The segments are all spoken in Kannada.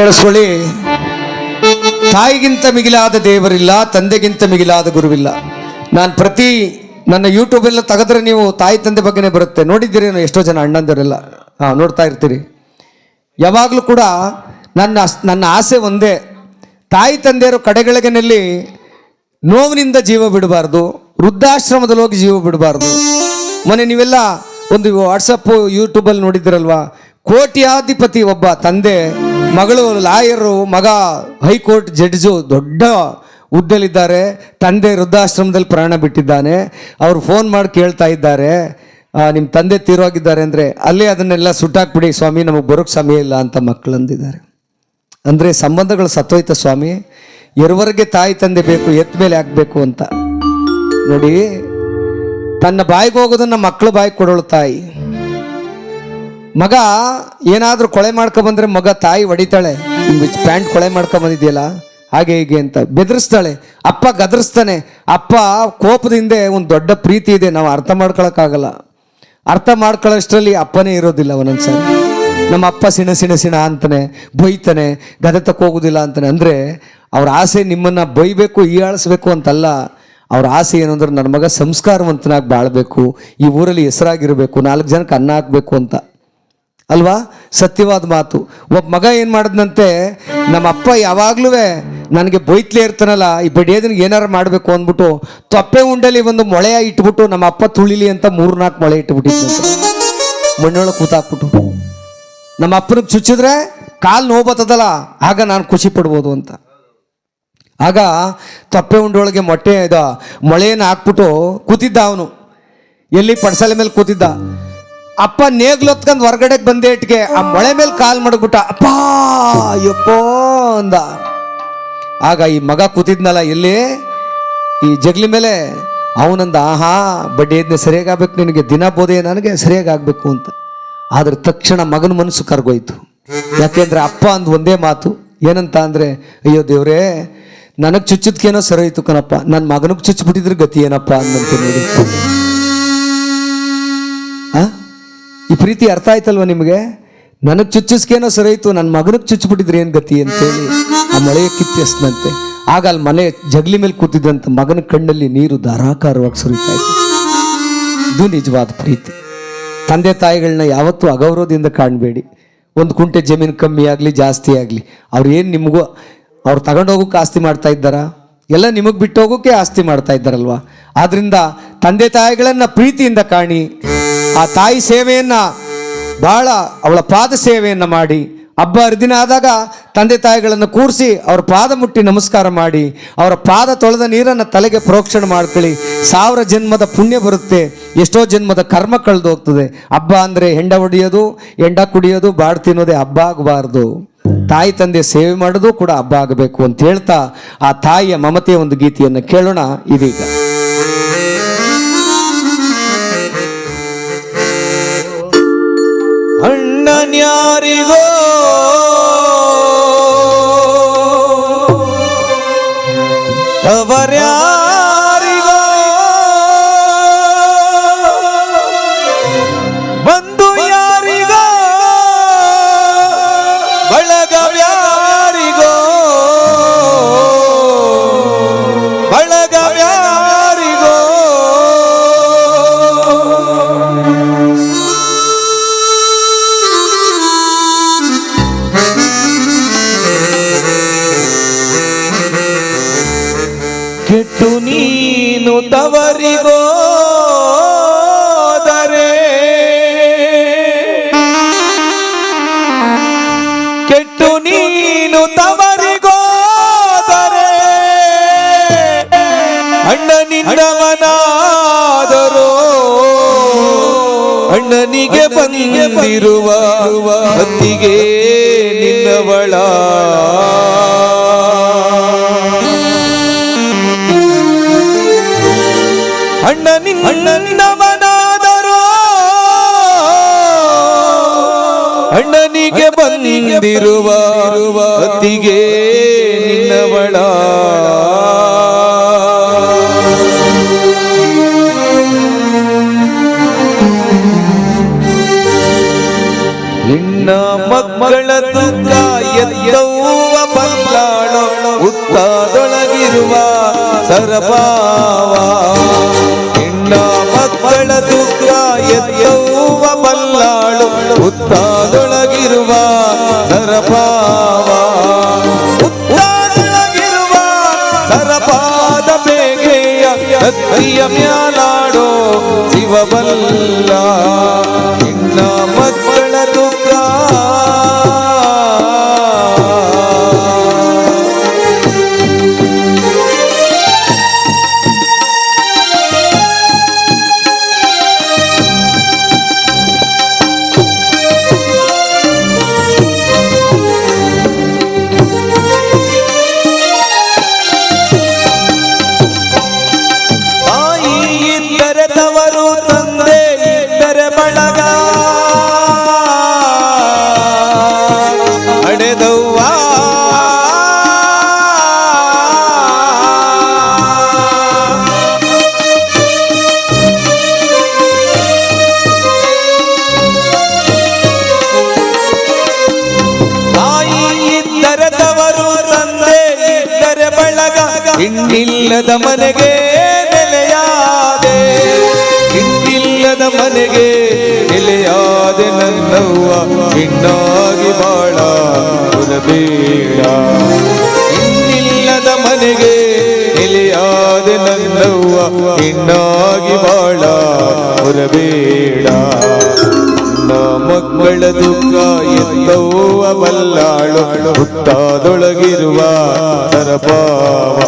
ಕೇಳಿಸ್ಕೊಳ್ಳಿ. ತಾಯಿಗಿಂತ ಮಿಗಿಲಾದ ದೇವರಿಲ್ಲ, ತಂದೆಗಿಂತ ಮಿಗಿಲಾದ ಗುರುವಿಲ್ಲ. ನಾನು ಪ್ರತಿ ನನ್ನ ಯೂಟ್ಯೂಬ್ ಎಲ್ಲ ತೆಗೆದ್ರೆ ನೀವು ತಾಯಿ ತಂದೆ ಬಗ್ಗೆನೇ ಬರುತ್ತೆ. ನೋಡಿದ್ದೀರಿ ಎಷ್ಟೋ ಜನ ಅಣ್ಣಂದಿರೆಲ್ಲ. ಹಾಂ, ನೋಡ್ತಾ ಇರ್ತೀರಿ. ಯಾವಾಗಲೂ ಕೂಡ ನನ್ನ ನನ್ನ ಆಸೆ ಒಂದೇ. ತಾಯಿ ತಂದೆಯರು ಕಡೆಗಳಿಗೆನಲ್ಲಿ ನೋವಿನಿಂದ ಜೀವ ಬಿಡಬಾರ್ದು, ವೃದ್ಧಾಶ್ರಮದಲ್ಲಿ ಹೋಗಿ ಜೀವ ಬಿಡಬಾರ್ದು. ಮೊನ್ನೆ ನೀವೆಲ್ಲ ಒಂದು ವಾಟ್ಸಪ್ಪು ಯೂಟ್ಯೂಬಲ್ಲಿ ನೋಡಿದ್ದೀರಲ್ವಾ? ಕೋಟ್ಯಾಧಿಪತಿ ಒಬ್ಬ ತಂದೆ ಮಗಳು ಲಾಯರು, ಮಗ ಹೈಕೋರ್ಟ್ ಜಡ್ಜು ದೊಡ್ಡ ಹುದ್ದೆಲಿದ್ದಾರೆ ತಂದೆ ವೃದ್ಧಾಶ್ರಮದಲ್ಲಿ ಪ್ರಾಣ ಬಿಟ್ಟಿದ್ದಾನೆ. ಅವರು ಫೋನ್ ಮಾಡಿ ಕೇಳ್ತಾ ಇದ್ದಾರೆ. ನಿಮ್ಮ ತಂದೆ ತೀರೋಗಿದ್ದಾರೆ ಅಂದರೆ ಅಲ್ಲೇ ಅದನ್ನೆಲ್ಲ ಸುಟ್ಟಾಕ್ಬಿಡಿ ಸ್ವಾಮಿ, ನಮಗೆ ಬರೋಕ್ಕೆ ಸಮಯ ಇಲ್ಲ ಅಂತ ಮಕ್ಕಳು ಅಂದಿದ್ದಾರೆ. ಅಂದರೆ ಸಂಬಂಧಗಳು ಸತ್ತೋಯ್ತ ಸ್ವಾಮಿ, ಎರವರೆಗೆ ತಾಯಿ ತಂದೆ ಬೇಕು ಎತ್ತ ಮೇಲೆ ಹಾಕಬೇಕು ಅಂತ. ನೋಡಿ, ತನ್ನ ಬಾಯಿಗೆ ಹೋಗೋದನ್ನ ಮಕ್ಕಳು ಬಾಯಿಗೆ ಕೊಡೋಳು ತಾಯಿ. ಮಗ ಏನಾದರೂ ಕೊಳೆ ಮಾಡ್ಕೊಬಂದ್ರೆ ಮಗ ತಾಯಿ ಹೊಡಿತಾಳೆ. ಪ್ಯಾಂಟ್ ಕೊಳೆ ಮಾಡ್ಕೊಂಬಂದಿದೆಯಲ್ಲ, ಹಾಗೆ ಹೀಗೆ ಅಂತ ಬೆದರಿಸ್ತಾಳೆ. ಅಪ್ಪ ಗದರಿಸ್ತಾನೆ. ಅಪ್ಪ ಕೋಪದಿಂದ ಒಂದು ದೊಡ್ಡ ಪ್ರೀತಿ ಇದೆ, ನಾವು ಅರ್ಥ ಮಾಡ್ಕೊಳಕ್ಕಾಗಲ್ಲ. ಅರ್ಥ ಮಾಡ್ಕೊಳ್ಳೋಷ್ಟರಲ್ಲಿ ಅಪ್ಪನೇ ಇರೋದಿಲ್ಲ ಒಂದೊಂದ್ಸರಿ ನಮ್ಮ ಅಪ್ಪ ಸಿಣ ಸಿಣ ಸಿಣ ಅಂತಾನೆ, ಬೈತಾನೆ ಗದೆ ಹೋಗೋದಿಲ್ಲ ಅಂತಾನೆ. ಅಂದರೆ ಅವ್ರ ಆಸೆ ನಿಮ್ಮನ್ನು ಬೈಬೇಕು ಈಯಾಳಿಸ್ಬೇಕು ಅಂತಲ್ಲ. ಅವ್ರ ಆಸೆ ಏನು ಅಂದ್ರೆ, ನನ್ನ ಮಗ ಸಂಸ್ಕಾರವಂತನಾಗಿ ಬಾಳಬೇಕು, ಈ ಊರಲ್ಲಿ ಹೆಸರಾಗಿರಬೇಕು, ನಾಲ್ಕು ಜನಕ್ಕೆ ಅನ್ನ ಹಾಕಬೇಕು ಅಂತ. ಅಲ್ವಾ? ಸತ್ಯವಾದ ಮಾತು. ಒಬ್ಬ ಮಗ ಏನು ಮಾಡಿದ್ನಂತೆ, ನಮ್ಮ ಅಪ್ಪ ಯಾವಾಗ್ಲೂ ನನಗೆ ಬೈತ್ಲೇ ಇರ್ತಾನಲ್ಲ, ಈ ಬಡಿಯೋದನಿಗೆ ಏನಾರು ಮಾಡಬೇಕು ಅಂದ್ಬಿಟ್ಟು ತೊಪ್ಪೆ ಉಂಡಲ್ಲಿ ಒಂದು ಮೊಳೆಯ ಇಟ್ಬಿಟ್ಟು ನಮ್ಮ ಅಪ್ಪ ತುಳಿಲಿ ಅಂತ ಮೂರು ನಾಲ್ಕು ಮೊಳೆ ಇಟ್ಬಿಟ್ಟಿದ್ದು ಮಣ್ಣೊಳಗೆ ಕೂತಾಕ್ಬಿಟ್ಟು. ನಮ್ಮ ಅಪ್ಪನಿಗೆ ಚುಚ್ಚಿದ್ರೆ ಕಾಲು ನೋವು ಬರ್ತದಲ್ಲ, ಆಗ ನಾನು ಖುಷಿ ಪಡ್ಬೋದು ಅಂತ. ಆಗ ತೊಪ್ಪೆ ಉಂಡೊಳಗೆ ಮೊಟ್ಟೆ ಇದ ಮೊಳೆಯನ್ನು ಹಾಕ್ಬಿಟ್ಟು ಕೂತಿದ್ದ ಅವನು. ಎಲ್ಲಿ ಪಡ್ಸಲೆ ಮೇಲೆ ಕೂತಿದ್ದ. ಅಪ್ಪ ನೇಗ್ಲೊತ್ಕೊಂಡು ಹೊರಗಡೆಗೆ ಬಂದೆ ಇಟ್ಗೆ, ಆ ಮೊಳೆ ಮೇಲೆ ಕಾಲ್ ಮಾಡ್ಬಿಟ್ಟ, ಅಪ್ಪ, ಯಪ್ಪೋ, ಅಂದ. ಆಗ ಈ ಮಗ ಕೂತಿದ್ನಲ್ಲ ಎಲ್ಲಿ ಈ ಜಗ್ಲಿ ಮೇಲೆ, ಅವನಂದ, ಆಹಾ, ಬಡ್ಡಿ ಇದನ್ನ ಸರಿಯಾಗಬೇಕು ನಿನಗೆ, ದಿನ ಬೋಧೆ ನನಗೆ ಸರಿಯಾಗಬೇಕು ಅಂತ. ಆದ್ರೆ ತಕ್ಷಣ ಮಗನ ಮನಸ್ಸು ಕರ್ಗೋಯ್ತು. ಯಾಕೆಂದ್ರೆ ಅಪ್ಪ ಅಂದ್ ಒಂದೇ ಮಾತು, ಏನಂತ ಅಂದ್ರೆ, ಅಯ್ಯೋ ದೇವ್ರೇ, ನನಗೆ ಚುಚ್ಚಿದ್ಕೇನೋ ಸರಿ ಹೋಯ್ತು ಕಣಪ್ಪ ನನ್ನ ಮಗನಿಗೆ ಚುಚ್ಚಿಬಿಟ್ಟಿದ್ರೆ ಗತಿ ಏನಪ್ಪ? ಅಂದಂತ ನೋಡಿ. ಈ ಪ್ರೀತಿ ಅರ್ಥ ಆಯ್ತಲ್ವ ನಿಮಗೆ? ನನಗೆ ಚುಚ್ಚಿಸ್ಕೇನೋ ಸರಿ ಇತ್ತು ನನ್ನ ಮಗನಿಗೆ ಚುಚ್ಚಿಬಿಟ್ಟಿದ್ರೆ ಏನು ಗತಿ ಅಂತೇಳಿ ಆ ಮಳೆಯ ಕಿತ್ತೆಸ್ನಂತೆ ಆಗ ಅಲ್ಲಿ ಮನೆ ಜಗ್ಲಿ ಮೇಲೆ ಕೂತಿದ್ದಂತ ಮಗನ ಕಣ್ಣಲ್ಲಿ ನೀರು ಧಾರಾಕಾರವಾಗಿ ಸುರಿತಾ ಇತ್ತು. ಇದು ನಿಜವಾದ ಪ್ರೀತಿ. ತಂದೆ ತಾಯಿಗಳನ್ನ ಯಾವತ್ತೂ ಅಗೌರವದಿಂದ ಕಾಣಬೇಡಿ. ಒಂದು ಕುಂಟೆ ಜಮೀನು ಕಮ್ಮಿ ಆಗಲಿ, ಜಾಸ್ತಿ ಆಗಲಿ. ಅವ್ರು ಏನು ನಿಮಗೂ, ಅವ್ರು ತಗೊಂಡೋಗೋಕೆ ಆಸ್ತಿ ಮಾಡ್ತಾ ಇದ್ದಾರಾ? ಎಲ್ಲ ನಿಮಗೆ ಬಿಟ್ಟು ಹೋಗೋಕೆ ಆಸ್ತಿ ಮಾಡ್ತಾ ಇದ್ದಾರಲ್ವ? ಆದ್ರಿಂದ ತಂದೆ ತಾಯಿಗಳನ್ನ ಪ್ರೀತಿಯಿಂದ ಕಾಣಿ. ಆ ತಾಯಿ ಸೇವೆಯನ್ನ ಬಹಳ ಅವಳ ಪಾದ ಸೇವೆಯನ್ನ ಮಾಡಿ, ಹಬ್ಬ ಹರಿದಿನ ಆದಾಗ ತಂದೆ ತಾಯಿಗಳನ್ನು ಕೂರಿಸಿ ಅವ್ರ ಪಾದ ಮುಟ್ಟಿ ನಮಸ್ಕಾರ ಮಾಡಿ, ಅವರ ಪಾದ ತೊಳೆದ ನೀರನ್ನು ತಲೆಗೆ ಪ್ರೋಕ್ಷಣೆ ಮಾಡ್ಕೊಳ್ಳಿ. ಸಾವಿರ ಜನ್ಮದ ಪುಣ್ಯ ಬರುತ್ತೆ, ಎಷ್ಟೋ ಜನ್ಮದ ಕರ್ಮ ಕಳೆದು ಹೋಗ್ತದೆ. ಹಬ್ಬ ಅಂದರೆ ಹೆಂಡ ಹೊಡಿಯೋದು, ಹೆಂಡ ಕುಡಿಯೋದು, ಬಾಡ್ ತಿನ್ನೋದೇ ಹಬ್ಬ ಆಗಬಾರ್ದು. ತಾಯಿ ತಂದೆ ಸೇವೆ ಮಾಡೋದು ಕೂಡ ಹಬ್ಬ ಆಗಬೇಕು ಅಂತ ಹೇಳ್ತಾ ಆ ತಾಯಿಯ ಮಮತೆಯ ಒಂದು ಗೀತೆಯನ್ನು ಕೇಳೋಣ ಇದೀಗ. দুনিয়ারি গো ಅಣ್ಣ ನಿನ್ನವನಾದರೋ ಅಣ್ಣನಿಗೆ ಬಂದಿರುವ ಅತ್ತಿಗೆ ನಿನ್ನವಳ. ಅಣ್ಣ ನಿನ್ನವನಾದರೋ ಅಣ್ಣನಿಗೆ ಬಂದಿರುವ ಅತ್ತಿಗೆ ಉತ್ತಾದೊಳಗಿರುವ ಸರಪಾವ. ಹೆಣ್ಣ ಮಕ್ಕಳ ದುಃಖ ಎತ್ತವ್ವ ಬಲ್ಲಾಳು. ಉತ್ತಾದೊಳಗಿರುವ ಸರಪಾವ. ಉತ್ತಾದೊಳಗಿರುವ ಸರಪಾದ ಬೇಗೆಯ ಮ್ಯಾಲಾಡೋ ಶಿವಬಲ್ಲ. ಇನ್ನಿಲ್ಲದ ಮನೆಗೆ ನೆಲೆಯಾದೆ. ಇನ್ನಿಲ್ಲದ ಮನೆಗೆ ನೆಲೆಯಾದೆ ನನ್ನವ್ವ. ಇನ್ನಾಗಿ ಬಾಳ ಬೇಡ ಇನ್ನಿಲ್ಲದ ಮನೆಗೆ ನೆಲೆಯಾದೆ ನನ್ನವ್ವ. ಇನ್ನಾಗಿ ಬಾಳ ಬೇಡ ನನ್ನ ಮಕ್ಕಳ ದುಃಖ ಎಲ್ಲವೂ ಬಲ್ಲಾಳು. ಹುತ್ತಾದೊಳಗಿರುವ ಸರಪಾವ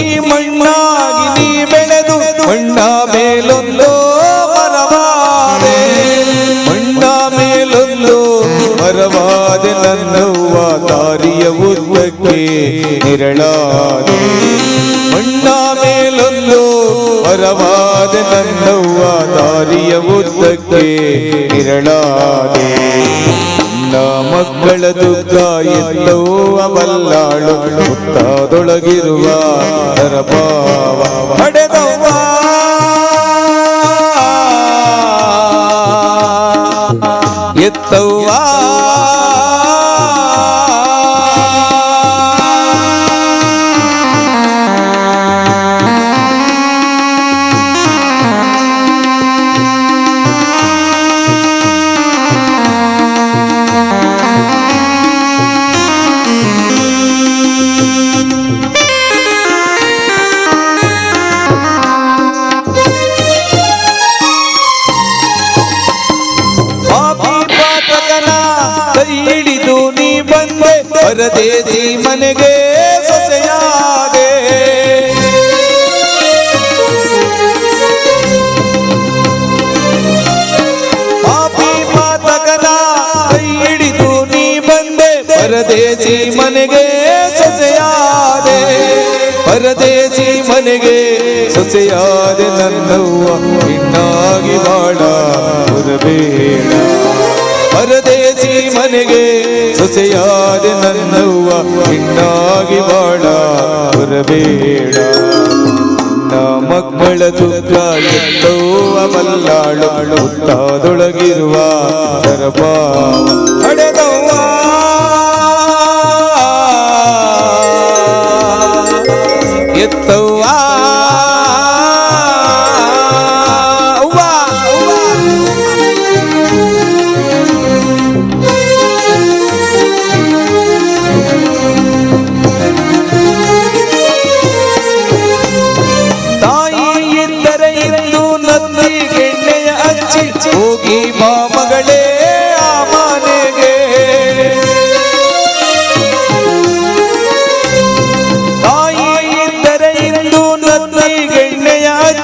ಹುಟ್ಟಿ ಮಣ್ಣಾಗಿ ನೀ ಬೆಳೆದು ಮಣ್ಣ ಮೇಲೊಂದು ಮರವಾದೆ. ಮಣ್ಣ ಮೇಲೊಂದು ಮರವಾದೆ ನನ್ನವ್ವ ದಾರಿಯ ಉದ್ದಕ್ಕೆ ನಿರಳಾದೆ. ಮಣ್ಣ ಮೇಲೊಂದು ಮರವಾದೆ ನನ್ನವ್ವ ದಾರಿಯ ಉದ್ದಕ್ಕೆ ನಿರಳಾದೆ. ಮಕ್ಕಳ ದುಃಖ ಎಂದು ಅವಲ್ಲಾಳು. ಹುತ್ತಾದೊಳಗಿರುವ ನರಪಾವ ಹಡೆದವ್ವ ಎತ್ತವ್ವ ಪರದೇಸಿ ಮನೆಗೆ ಸೊಸೆಯಾದೆ. ಪಾಪಿ ಪಾತಕನ ಕೈ ಹಿಡಿದು ನೀ ಬಂದೆ ಪರದೇಸಿ ಮನೆಗೆ ಸೊಸೆಯಾದೆ. ಪರದೇಸಿ ಮನೆಗೆ ಸೊಸೆಯಾದೆ, ನನ್ನವ್ವ ಇನ್ನಾಗಿ ಬಾಳ ಬರಬೇಡ. ಪರದೇಸಿ ಮನೆಗೆ ಸೊಸೆಯಾದೆ ನನ್ನವ್ವ ಹಿಂಡಾಗಿ ಬಾಳ ಬರಬೇಡ. ಮಕ್ಕಳ ದುಃಖ ಎತ್ತವ್ವ ಬಲ್ಲಾಳಾಳು ಹುತ್ತಾದೊಳಗಿರುವ ಸರಪಾವ ಹಡೆದವ್ವ ಹೋಗಿ ಬಾ ಮಗಳೇ ಆ ಮನೆಗೆ. ತಾಯಿ ಇದ್ದರೆ ಇಂದು ನನ್ನ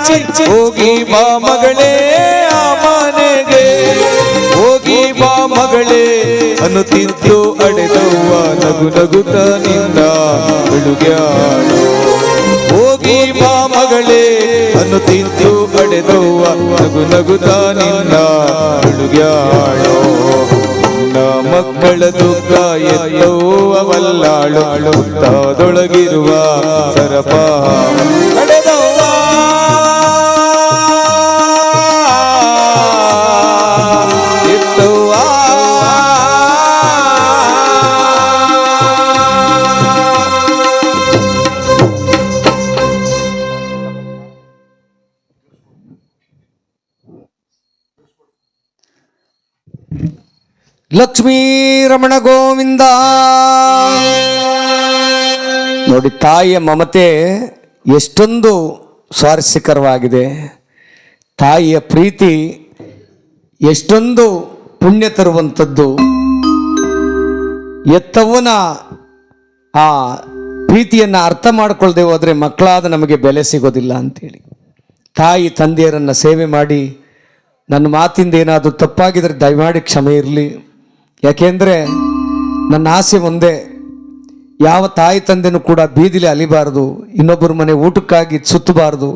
ಚಿಚ್ಚಿ ಹೋಗಿ ಬಾ ಮಗಳೇ ಆ ಮನೆಗೆ. ಹೋಗಿ ಬಾ ಮಗಳೇ ಅನ್ನುತ್ತಿದ್ದು ಅಡೆದವ್ವ ನಗು ನಗುತ್ತ ನಿಂದ ಬೆಳುಗ್ಯಾಳು ಹೋಗಿ ಬಾ ಮಗಳೇ ತಿಂದು ಅಡೆದವ್ವ ನಗು ನಗುತ್ತ ನಿನ್ನ ಮಕ್ಕಳ ದುಃಖ ಎಲ್ಲೋವಲ್ಲಾಳು ಹುತ್ತದೊಳಗಿರುವ ಸರಪ ಲಕ್ಷ್ಮೀ ರಮಣ ಗೋವಿಂದ. ನೋಡಿ ತಾಯಿಯ ಮಮತೆ ಎಷ್ಟೊಂದು ಸ್ವಾರಸ್ಯಕರವಾಗಿದೆ. ತಾಯಿಯ ಪ್ರೀತಿ ಎಷ್ಟೊಂದು ಪುಣ್ಯ ತರುವಂಥದ್ದು. ಎತ್ತವನ ಆ ಪ್ರೀತಿಯನ್ನು ಅರ್ಥ ಮಾಡಿಕೊಳ್ಳದೆ ಹೋದರೆ ಮಕ್ಕಳಾದ ನಮಗೆ ಬೆಲೆ ಸಿಗೋದಿಲ್ಲ ಅಂತೇಳಿ. ತಾಯಿ ತಂದೆಯರನ್ನು ಸೇವೆ ಮಾಡಿ ನನ್ನ ಮಾತಿಂದ ಏನಾದರೂ ತಪ್ಪಾಗಿದ್ದರೆ ದಯಮಾಡಿ ಕ್ಷಮೆ ಇರಲಿ. ಯಾಕೆಂದರೆ ನನ್ನ ಆಸೆ ಒಂದೇ, ಯಾವ ತಾಯಿ ತಂದೆನೂ ಕೂಡ ಬೀದಿಲಿ ಅಲಿಬಾರ್ದು, ಇನ್ನೊಬ್ಬರ ಮನೆ ಊಟಕ್ಕಾಗಿ ಸುತ್ತಬಾರ್ದು,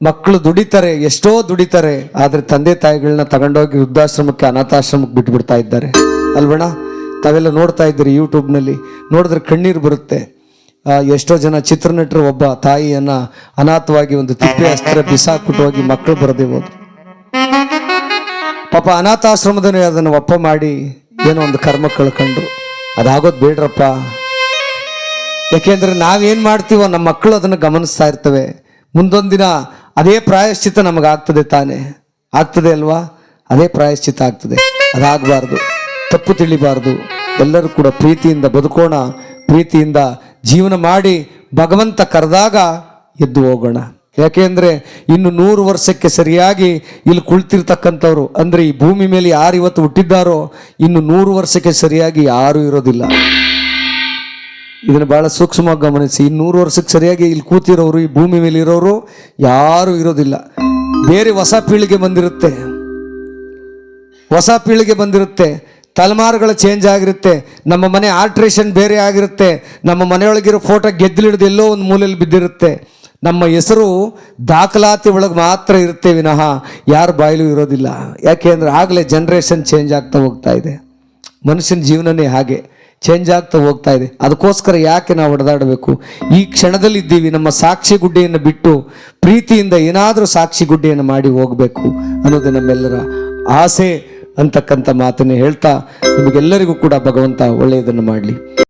ಮಕ್ಕಳು ದುಡಿತಾರೆ, ಎಷ್ಟೋ ದುಡಿತಾರೆ, ಆದರೆ ತಂದೆ ತಾಯಿಗಳನ್ನ ತಗೊಂಡೋಗಿ ವೃದ್ಧಾಶ್ರಮಕ್ಕೆ, ಅನಾಥಾಶ್ರಮಕ್ಕೆ ಬಿಟ್ಬಿಡ್ತಾ ಇದ್ದಾರೆ. ಅಲ್ವಣ ತಾವೆಲ್ಲ ನೋಡ್ತಾ ಇದ್ದೀರಿ ಯೂಟ್ಯೂಬ್ನಲ್ಲಿ, ನೋಡಿದ್ರೆ ಕಣ್ಣೀರು ಬರುತ್ತೆ. ಎಷ್ಟೋ ಜನ ಚಿತ್ರನಟರು ಒಬ್ಬ ತಾಯಿಯನ್ನ ಅನಾಥವಾಗಿ ಒಂದು ತಿಪ್ಪೆ ಅಸ್ತ್ರ ಬಿಸಾಕ್ಬಿಟ್ಟು ಹೋಗಿ ಮಕ್ಕಳು ಬರದೇ ಹೋದ್ರು. ಪಾಪ ಅನಾಥಾಶ್ರಮದನೇ ಅದನ್ನು ಒಪ್ಪ ಮಾಡಿ ಏನೋ ಒಂದು ಕರ್ಮ ಕಳ್ಕೊಂಡ್ರು ಅದಾಗೋದು ಬೇಡ್ರಪ್ಪ. ಯಾಕೆಂದ್ರೆ ನಾವೇನು ಮಾಡ್ತೀವೋ ನಮ್ಮ ಮಕ್ಕಳು ಅದನ್ನು ಗಮನಿಸ್ತಾ ಇರ್ತವೆ. ಮುಂದೊಂದು ದಿನ ಅದೇ ಪ್ರಾಯಶ್ಚಿತ ನಮಗಾಗ್ತದೆ ತಾನೇ. ಆಗ್ತದೆ ಅಲ್ವಾ? ಅದೇ ಪ್ರಾಯಶ್ಚಿತ ಆಗ್ತದೆ. ಅದಾಗಬಾರ್ದು. ತಪ್ಪು ತಿಳಿಬಾರ್ದು. ಎಲ್ಲರೂ ಕೂಡ ಪ್ರೀತಿಯಿಂದ ಬದುಕೋಣ, ಪ್ರೀತಿಯಿಂದ ಜೀವನ ಮಾಡಿ ಭಗವಂತ ಕರೆದಾಗ ಎದ್ದು ಹೋಗೋಣ. ಯಾಕೆಂದ್ರೆ ಇನ್ನು ನೂರು ವರ್ಷಕ್ಕೆ ಸರಿಯಾಗಿ ಇಲ್ಲಿ ಕುಳಿತಿರ್ತಕ್ಕಂಥವ್ರು, ಅಂದರೆ ಈ ಭೂಮಿ ಮೇಲೆ ಯಾರು ಇವತ್ತು ಹುಟ್ಟಿದ್ದಾರೋ, ಇನ್ನು ನೂರು ವರ್ಷಕ್ಕೆ ಸರಿಯಾಗಿ ಯಾರೂ ಇರೋದಿಲ್ಲ. ಇದನ್ನು ಭಾಳ ಸೂಕ್ಷ್ಮವಾಗಿ ಗಮನಿಸಿ. ಈ ನೂರು ವರ್ಷಕ್ಕೆ ಸರಿಯಾಗಿ ಇಲ್ಲಿ ಕೂತಿರೋರು, ಈ ಭೂಮಿ ಮೇಲೆ ಇರೋರು ಯಾರೂ ಇರೋದಿಲ್ಲ. ಬೇರೆ ಹೊಸ ಪೀಳಿಗೆ ಬಂದಿರುತ್ತೆ. ಹೊಸ ಪೀಳಿಗೆ ಬಂದಿರುತ್ತೆ. ತಲೆಮಾರುಗಳು ಚೇಂಜ್ ಆಗಿರುತ್ತೆ. ನಮ್ಮ ಮನೆ ಆಲ್ಟ್ರೇಷನ್ ಬೇರೆ ಆಗಿರುತ್ತೆ. ನಮ್ಮ ಮನೆಯೊಳಗಿರೋ ಫೋಟೋ ಗೆದ್ದಲಿಡ್ದು ಎಲ್ಲೋ ಒಂದು ಮೂಲೆಯಲ್ಲಿ ಬಿದ್ದಿರುತ್ತೆ. ನಮ್ಮ ಹೆಸರು ದಾಖಲಾತಿ ಒಳಗೆ ಮಾತ್ರ ಇರುತ್ತೆ ವಿನಃ. ಯಾರ ಬಾಯಲು ಇರೋದಿಲ್ಲ. ಯಾಕೆ ಅಂದರೆ ಆಗಲೇ ಜನ್ರೇಷನ್ ಚೇಂಜ್ ಆಗ್ತಾ ಹೋಗ್ತಾ ಇದೆ. ಮನುಷ್ಯನ ಜೀವನನೇ ಹಾಗೆ. ಚೇಂಜ್ ಆಗ್ತಾ ಹೋಗ್ತಾ ಇದೆ. ಅದಕ್ಕೋಸ್ಕರ ಯಾಕೆ ನಾವು ಹೊಡೆದಾಡಬೇಕು ಈ ಕ್ಷಣದಲ್ಲಿ ಇದ್ದೀವಿ ನಮ್ಮ ಸಾಕ್ಷಿ ಗುಡ್ಡೆಯನ್ನು ಬಿಟ್ಟು ಪ್ರೀತಿಯಿಂದ ಏನಾದರೂ ಸಾಕ್ಷಿ ಗುಡ್ಡೆಯನ್ನು ಮಾಡಿ ಹೋಗಬೇಕು ಅನ್ನೋದು ನಮ್ಮೆಲ್ಲರ ಆಸೆ ಅಂತಕ್ಕಂಥ ಮಾತನ್ನು ಹೇಳ್ತಾ ನಿಮಗೆಲ್ಲರಿಗೂ ಕೂಡ ಭಗವಂತ ಒಳ್ಳೆಯದನ್ನು ಮಾಡಲಿ.